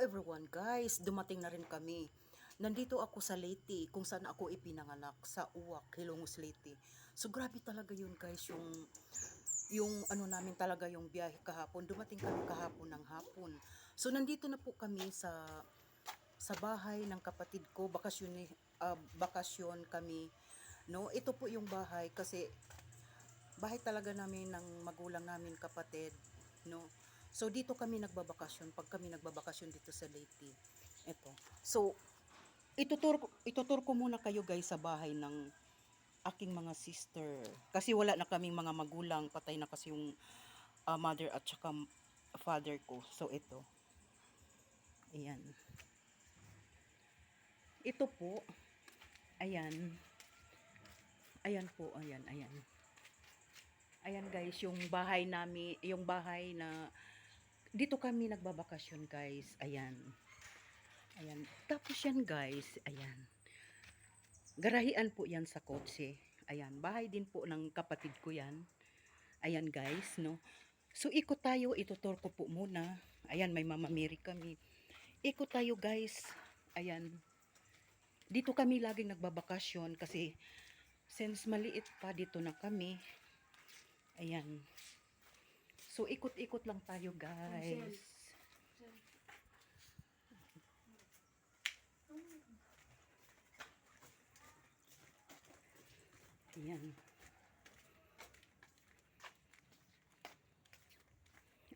everyone, guys. Dumating na rin kami. Nandito ako sa Leyte, kung saan ako ipinanganak, sa Uwak, Hilongos, Leyte. So, grabe talaga yun, guys, yung yung ano namin talaga yung biyahe kahapon. Dumating kami kahapon ng hapon. So, nandito na po kami sa sa bahay ng kapatid ko. Bakasyon, ah, bakasyon kami. No, ito po yung bahay kasi bahay talaga namin ng magulang namin kapatid, no. So dito kami nagbabakasyon pag kami nagbabakasyon dito sa Leyte. Ito. So itutur itutur ko muna kayo guys sa bahay ng aking mga sister. Kasi wala na kaming mga magulang, patay na kasi yung ah, mother at saka father ko. So ito. Ayan. Ito po. Ayan. Ayan po, ayan, ayan. Ayan guys, yung bahay namin, yung bahay na dito kami nagbabakasyon guys. Ayan. Ayan. Tapos yan guys, ayan. Garahian po yan sa kotse. Ayan, bahay din po ng kapatid ko yan. Ayan guys, no. So ikot tayo, itutur ko po muna. Ayan, may Mama Mary kami. Ikot tayo guys. Ayan. Dito kami laging nagbabakasyon kasi since maliit pa dito na kami. Ayan. So ikot-ikot lang tayo guys. Ayan.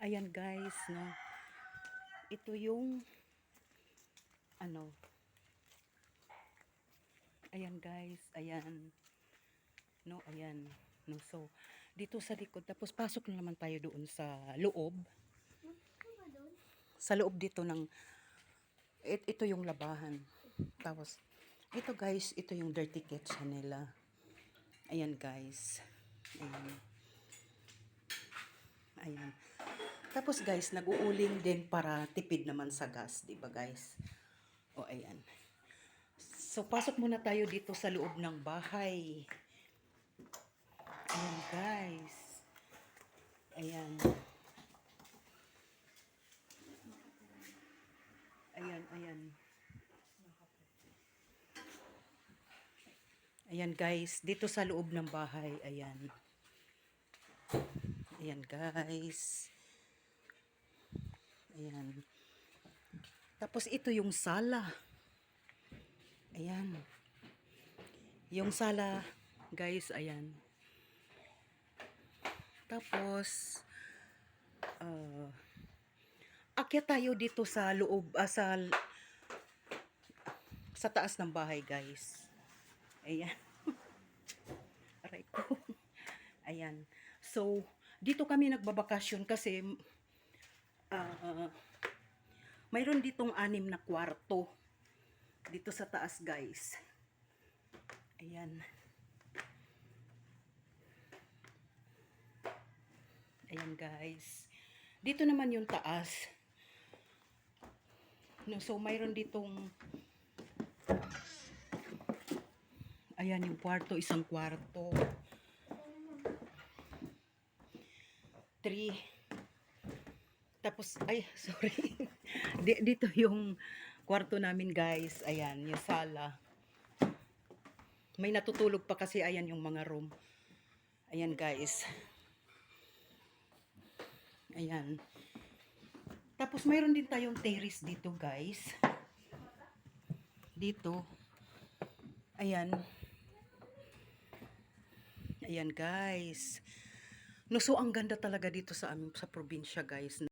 Ayan guys, no. Ito yung ano. Ayan guys, ayan. No, ayan. No, so dito sa likod tapos pasok na naman tayo doon sa loob. Sa loob dito ng it, ito yung labahan. Tapos ito guys, ito yung dirty kitchen nila. Ayan guys. Ayan. Ayan. Tapos guys, nag-uuling din para tipid naman sa gas, 'di ba guys? O ayan. So pasok muna tayo dito sa loob ng bahay. Ayan guys. Ayan. Ayan, ayan. Ayan guys, dito sa loob ng bahay, ayan. Ayan guys. Ayan. Tapos ito yung sala. Ayan. Yung sala, guys, ayan. Tapos, uh, akyat tayo dito sa loob, ah, sa, sa taas ng bahay, guys. Ayan. Aray ko. Ayan. So, dito kami nagbabakasyon kasi ah, mayroon ditong anim na kwarto dito sa taas guys ayan ayan guys dito naman yung taas no, so mayroon ditong ayan yung kwarto isang kwarto three tapos, ay, sorry. Di- Dito yung kwarto namin, guys. Ayan, yung sala. May natutulog pa kasi, ayan yung mga room. Ayan, guys. Ayan. Tapos, mayroon din tayong terrace dito, guys. Dito. Ayan. Ayan, guys. No, so, ang ganda talaga dito sa amin, sa probinsya, guys.